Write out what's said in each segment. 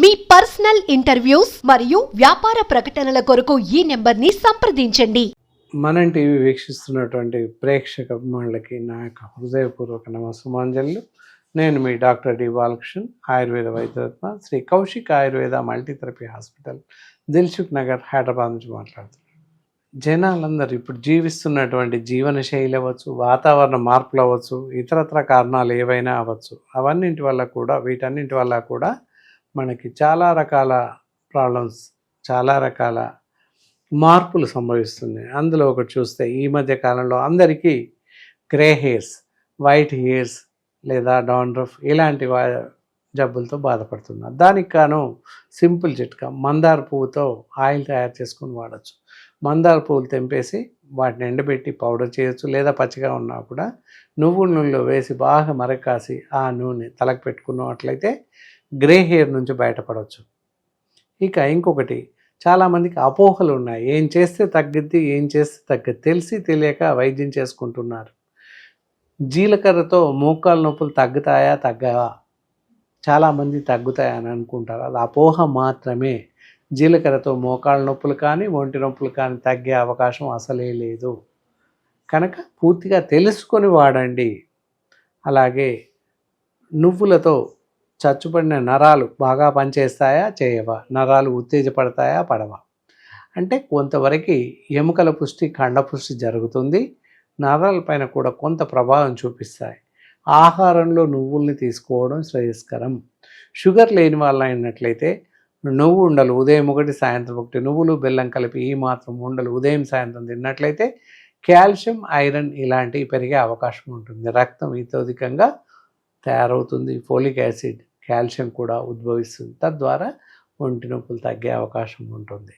మీ personal interviews మరియు వ్యాపార ప్రకటనల కొరకు ఈ నెంబర్ని సంప్రదించండి. మనం టీవీ వీక్షిస్తున్నటువంటి ప్రేక్షక అభిమానులకి నా యొక్క హృదయపూర్వక నమస్సుమాంజలు. నేను మీ doctor D Balakrishnan Ayurveda Vaidyaratna Shri Kaushik Ayurveda multitherapy hospital Dilsukhnagar Hyderabad నుంచి మాట్లాడుతున్నాను. జనాలందరూ ఇప్పుడు జీవిస్తున్నటువంటి జీవన శైలి అవ్వచ్చు వాతావరణ మార్పులు అవ్వచ్చు ఇతరత్ర కారణాలు ఏవైనా అవ్వచ్చు అవన్నింటి వల్ల కూడా వీటన్నింటి వల్ల కూడా మనకి చాలా రకాల ప్రాబ్లమ్స్ చాలా రకాల మార్పులు సంభవిస్తున్నాయి. అందులో ఒకటి చూస్తే ఈ మధ్య కాలంలో అందరికీ గ్రే హెయిర్స్ వైట్ హెయిర్స్ లేదా డాండ్రఫ్ ఇలాంటి జబ్బులతో బాధపడుతున్నారు. దానికి కాను సింపుల్ చిట్కా మందార పువ్వుతో ఆయిల్ తయారు చేసుకొని వాడచ్చు. మందార పువ్వులు తెంపేసి వాటిని ఎండబెట్టి పౌడర్ చేయొచ్చు లేదా పచ్చిగా ఉన్నా కూడా నువ్వు నూనెలో వేసి బాగా మరకాసి ఆ నూనె తలకు పెట్టుకున్నట్లయితే గ్రే హెయిర్ నుంచి బయటపడవచ్చు ఇక ఇంకొకటి చాలామందికి అపోహలు ఉన్నాయి. ఏం చేస్తే తగ్గిద్ది ఏం చేస్తే తగ్గదు తెలిసి తెలియక వైద్యం చేసుకుంటున్నారు. జీలకర్రతో మోకాలు నొప్పులు తగ్గుతాయా తగ్గవా? చాలామంది తగ్గుతాయని అనుకుంటారు. అది అపోహ మాత్రమే. జీలకర్రతో మోకాళ్ళ నొప్పులు కానీ ఒంటి నొప్పులు కానీ తగ్గే అవకాశం అసలే లేదు. కనుక పూర్తిగా తెలుసుకొని వాడండి. అలాగే నువ్వులతో చచ్చుపడిన నరాలు బాగా పనిచేస్తాయా? చేయవా. నరాలు ఉత్తేజపడతాయా? పడవా. అంటే కొంతవరకు ఎముకల పుష్టి కండ పుష్టి జరుగుతుంది. నరాల పైన కూడా కొంత ప్రభావం చూపిస్తాయి. ఆహారంలో నువ్వుల్ని తీసుకోవడం శ్రేయస్కరం. షుగర్ లేని వాళ్ళు అయినట్లయితే నువ్వు ఉండలు ఉదయం ఒకటి సాయంత్రం ఒకటి. నువ్వులు బెల్లం కలిపి ఈ మాత్రం ఉండలు ఉదయం సాయంత్రం తిన్నట్లయితే కాల్షియం ఐరన్ ఇలాంటివి పెరిగే అవకాశం ఉంటుంది. రక్తం ఇతోధికంగా తయారవుతుంది. ఫోలిక్ యాసిడ్ కాల్షియం కూడా ఉద్భవిస్తుంది. తద్వారా ఒంటి నొప్పులు తగ్గే అవకాశం ఉంటుంది.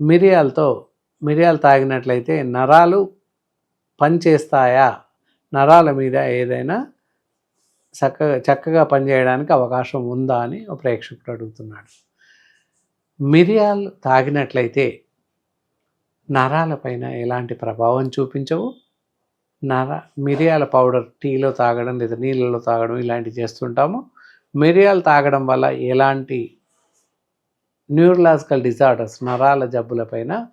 మిరియాలతో మిరియాలు తాగినట్లయితే నరాలు పనిచేస్తాయా? నరాల మీద ఏదైనా చక్కగా చక్కగా పనిచేయడానికి అవకాశం ఉందా అని ఒక ప్రేక్షకుడు అడుగుతున్నాడు. మిరియాలు తాగినట్లయితే నరాలపైన ఎలాంటి ప్రభావం చూపించవు? నర మిరియాల పౌడర్ టీలో తాగడం లేదా నీళ్ళలో తాగడం ఇలాంటివి చేస్తుంటాము. మిరియాలు తాగడం వల్ల ఎలాంటి న్యూరలాజికల్ డిజార్డర్స్ నరాల జబ్బులపైన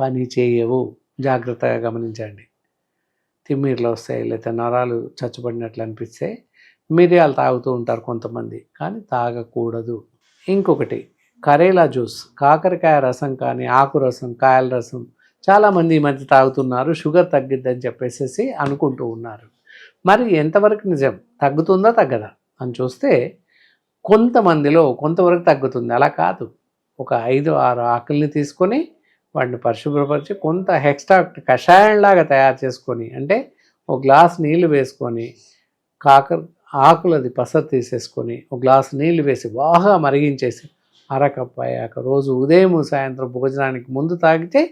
పని చేయవు. జాగ్రత్తగా గమనించండి. తిమ్మిర్లు వస్తాయి లేకపోతే నరాలు చచ్చుబడినట్లు అనిపిస్తే మిరియాలు తాగుతూ ఉంటారు కొంతమంది కానీ తాగకూడదు. ఇంకొకటి కరేలా జ్యూస్ కాకరకాయ రసం కానీ ఆకు రసం కాయల రసం చాలామంది ఈ మధ్య తాగుతున్నారు షుగర్ తగ్గిద్దని చెప్పేసి అనుకుంటూ ఉన్నారు. మరి ఎంతవరకు నిజం? తగ్గుతుందా తగ్గదా? అని చూస్తే కొంతమందిలో కొంతవరకు తగ్గుతుంది. అలా కాదు. ఒక ఐదు ఆరు ఆకుల్ని తీసుకొని వాటిని పరిశుభ్రపరిచి కొంత ఎక్స్ట్రాక్ట్ కషాయంలాగా తయారు చేసుకొని అంటే ఒక గ్లాస్ నీళ్ళు వేసుకొని కాకర ఆకులది పసరు తీసేసుకొని ఒక గ్లాస్ నీళ్ళు వేసి బాగా మరిగించేసి అరకప్పు అయ్యాక రోజు ఉదయం సాయంత్రం భోజనానికి ముందు తాగితే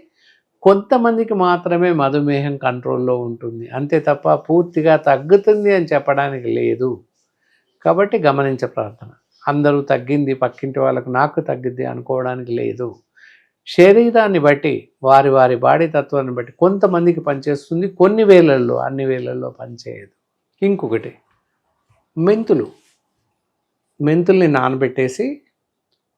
కొంతమందికి మాత్రమే మధుమేహం కంట్రోల్లో ఉంటుంది. అంతే తప్ప పూర్తిగా తగ్గుతుంది అని చెప్పడానికి లేదు. కాబట్టి గమనించే ప్రార్థన. అందరూ తగ్గింది పక్కింటి వాళ్ళకు నాకు తగ్గింది అనుకోవడానికి లేదు. శరీరాన్ని బట్టి వారి వారి బాడీ తత్వాన్ని బట్టి కొంతమందికి పనిచేస్తుంది కొన్ని వేలల్లో అన్ని వేలల్లో పనిచేయదు. ఇంకొకటి మెంతులు. మెంతుల్ని నానబెట్టేసి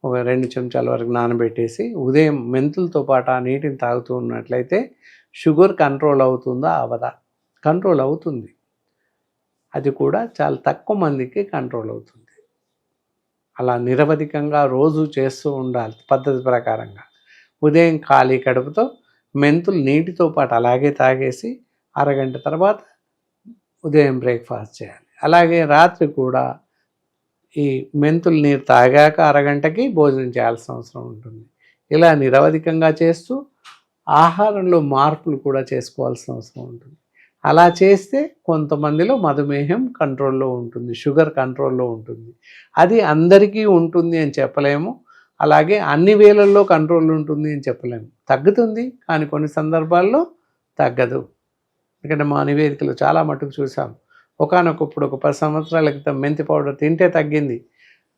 ఒక రెండు చెంచాల వరకు నానబెట్టేసి ఉదయం మెంతులతో పాటు ఆ నీటిని తాగుతూ ఉన్నట్లయితే షుగర్ కంట్రోల్ అవుతుందా? అవదా? కంట్రోల్ అవుతుంది. అది కూడా చాలా తక్కువ మందికి కంట్రోల్ అవుతుంది. అలా నిరవధికంగా రోజు చేస్తూ ఉండాలి పద్ధతి ప్రకారంగా. ఉదయం ఖాళీ కడుపుతో మెంతులు నీటితో పాటు అలాగే తాగేసి అరగంట తర్వాత ఉదయం బ్రేక్ఫాస్ట్ చేయాలి. అలాగే రాత్రి కూడా ఈ మెంతులు నీరు తాగాక అరగంటకి భోజనం చేయాల్సిన అవసరం ఉంటుంది. ఇలా నిరవధికంగా చేస్తూ ఆహారంలో మార్పులు కూడా చేసుకోవాల్సిన అవసరం ఉంటుంది. అలా చేస్తే కొంతమందిలో మధుమేహం కంట్రోల్లో ఉంటుంది షుగర్ కంట్రోల్లో ఉంటుంది. అది అందరికీ ఉంటుంది అని చెప్పలేము. అలాగే అన్ని వేలల్లో కంట్రోల్ ఉంటుంది అని చెప్పలేము. తగ్గుతుంది కానీ కొన్ని సందర్భాల్లో తగ్గదు. ఎందుకంటే మా నివేదికలు చాలా మటుకు చూసాం. ఒకనొకప్పుడు ఒక పది సంవత్సరాల క్రితం మెంతి పౌడర్ తింటే తగ్గింది.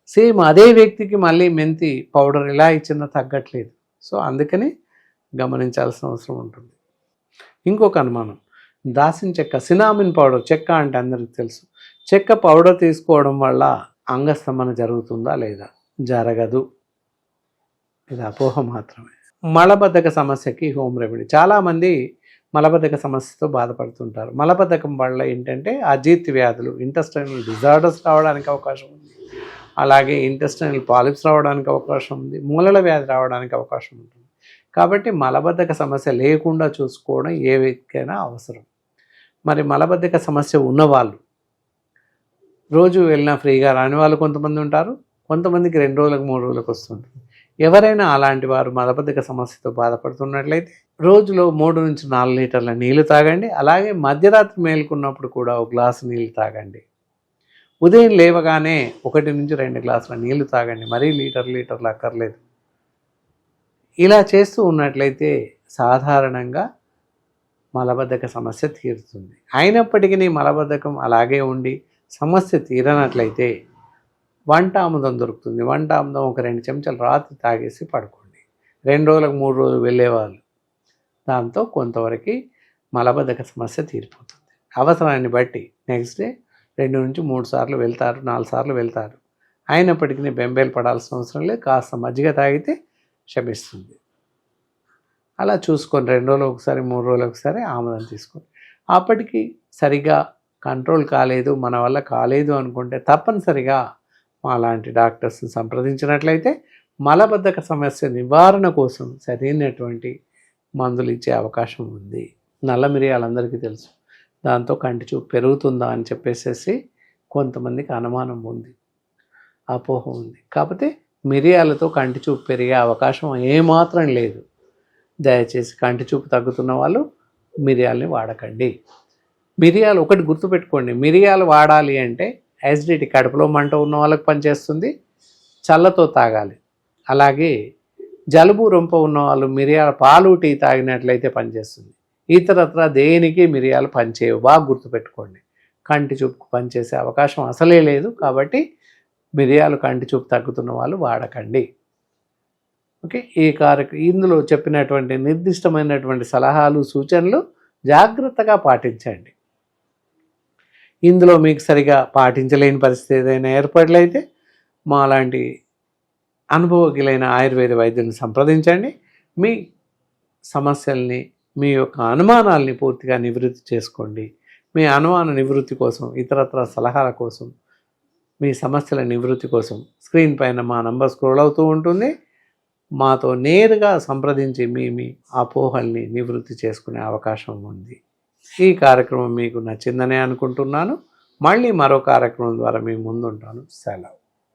సేమ్ అదే వ్యక్తికి మళ్ళీ మెంతి పౌడర్ ఎలా ఇచ్చినా తగ్గట్లేదు. సో అందుకని గమనించాల్సిన అవసరం ఉంటుంది. ఇంకొక అనుమానం. దాసిన చెక్క సినామిన్ పౌడర్ చెక్క అంటే అందరికి తెలుసు. చెక్క పౌడర్ తీసుకోవడం వల్ల అంగస్తంభన జరుగుతుందా లేదా? జరగదు. ఇది అపోహ మాత్రమే. మలబద్ధక సమస్యకి హోమ్ రెమెడీ. చాలామంది మలబద్ధక సమస్యతో బాధపడుతుంటారు. మలబద్ధకం వల్ల ఏంటంటే అజీర్తి వ్యాధులు ఇంటెస్టైనల్ డిజార్డర్స్ రావడానికి అవకాశం ఉంది. అలాగే ఇంటెస్టైనల్ పాలిప్స్ రావడానికి అవకాశం ఉంది. మూలల వ్యాధి రావడానికి అవకాశం ఉంటుంది. కాబట్టి మలబద్ధక సమస్య లేకుండా చూసుకోవడం ఏ వ్యక్తికైనా అవసరం. మరి మలబద్ధక సమస్య ఉన్నవాళ్ళు రోజు వెళ్ళినా ఫ్రీగా రాని వాళ్ళు కొంతమంది ఉంటారు. కొంతమందికి రెండు రోజులకు మూడు రోజులకు వస్తుంటుంది. ఎవరైనా అలాంటి వారు మలబద్ధక సమస్యతో బాధపడుతున్నట్లయితే రోజులో మూడు నుంచి నాలుగు లీటర్ల నీళ్ళు తాగండి. అలాగే మధ్యరాత్రి మేలుకున్నప్పుడు కూడా ఒక గ్లాసు నీళ్ళు తాగండి. ఉదయం లేవగానే ఒకటి నుంచి రెండు గ్లాసుల నీళ్ళు తాగండి. మరీ లీటర్ లీటర్లు అక్కర్లేదు. ఇలా చేస్తూ ఉన్నట్లయితే సాధారణంగా మలబద్ధక సమస్య తీరుతుంది. అయినప్పటికీ మలబద్ధకం అలాగే ఉండి సమస్య తీరనట్లయితే వంట ఆముదం దొరుకుతుంది. వంట ఆముదం ఒక రెండు చెంచాలు రాత్రి తాగేసి పడుకోండి. రెండు రోజులకు మూడు రోజులు వెళ్ళేవాళ్ళు. దాంతో కొంతవరకు మలబద్ధక సమస్య తీరిపోతుంది. అవసరాన్ని బట్టి నెక్స్ట్ డే రెండు నుంచి మూడు సార్లు వెళ్తారు నాలుగు సార్లు వెళ్తారు. అయినప్పటికీ బెంబేలు పడాల్సిన అవసరం లేదు. కాస్త మజ్జిగ తాగితే క్షమిస్తుంది అలా చూసుకొని రెండు రోజులు ఒకసారి మూడు రోజులు ఒకసారి ఆముదం తీసుకోండి. అప్పటికి సరిగా కంట్రోల్ కాలేదు మన వల్ల కాలేదు అనుకుంటే తప్పనిసరిగా మా లాంటి డాక్టర్స్ని సంప్రదించినట్లయితే మలబద్ధక సమస్య నివారణ కోసం సరైనటువంటి మందులు ఇచ్చే అవకాశం ఉంది. నల్ల మిరియాలందరికీ తెలుసు. దాంతో కంటి చూపు పెరుగుతుందా అని చెప్పేసేసి కొంతమందికి అనుమానం ఉంది. అపోహ ఉంది. కాకపోతే మిరియాలతో కంటి చూపు పెరిగే అవకాశం ఏమాత్రం లేదు. దయచేసి కంటి చూపు తగ్గుతున్న వాళ్ళు మిరియాలని వాడకండి. మిరియాలు ఒకటి గుర్తుపెట్టుకోండి. మిరియాలు వాడాలి అంటే యాసిడిటీ కడుపులో మంట ఉన్న వాళ్ళకి పనిచేస్తుంది చల్లతో తాగాలి. అలాగే జలుబు రొంప ఉన్న వాళ్ళు మిరియాల పాలు టీ తాగినట్లయితే పనిచేస్తుంది. ఇతరత్ర దేనికి మిరియాలు పనిచేయవు. బాగా గుర్తుపెట్టుకోండి. కంటి చూపుకు పనిచేసే అవకాశం అసలే లేదు కాబట్టి మిరియాలు కంటి చూపు తగ్గుతున్న వాళ్ళు వాడకండి. ఓకే? ఈ కార్యక్రమం ఇందులో చెప్పినటువంటి నిర్దిష్టమైనటువంటి సలహాలు సూచనలు జాగ్రత్తగా పాటించండి. ఇందులో మీకు సరిగా పాటించలేని పరిస్థితి ఏదైనా ఏర్పడలైతే మా లాంటి అనుభవజ్ఞులైన ఆయుర్వేద వైద్యులను సంప్రదించండి. మీ సమస్యల్ని మీ యొక్క అనుమానాల్ని పూర్తిగా నివృత్తి చేసుకోండి. మీ అనుమాన నివృత్తి కోసం ఇతరత్ర సలహాల కోసం మీ సమస్యల నివృత్తి కోసం స్క్రీన్ పైన మా నంబర్ స్క్రోల్ అవుతూ ఉంటుంది. మాతో నేరుగా సంప్రదించి మీ మీ అపోహల్ని నివృత్తి చేసుకునే అవకాశం ఉంది. ఈ కార్యక్రమం మీకు నచ్చిందనే అనుకుంటున్నాను. మళ్ళీ మరో కార్యక్రమం ద్వారా మీ ముందుంటాను. సెలవు.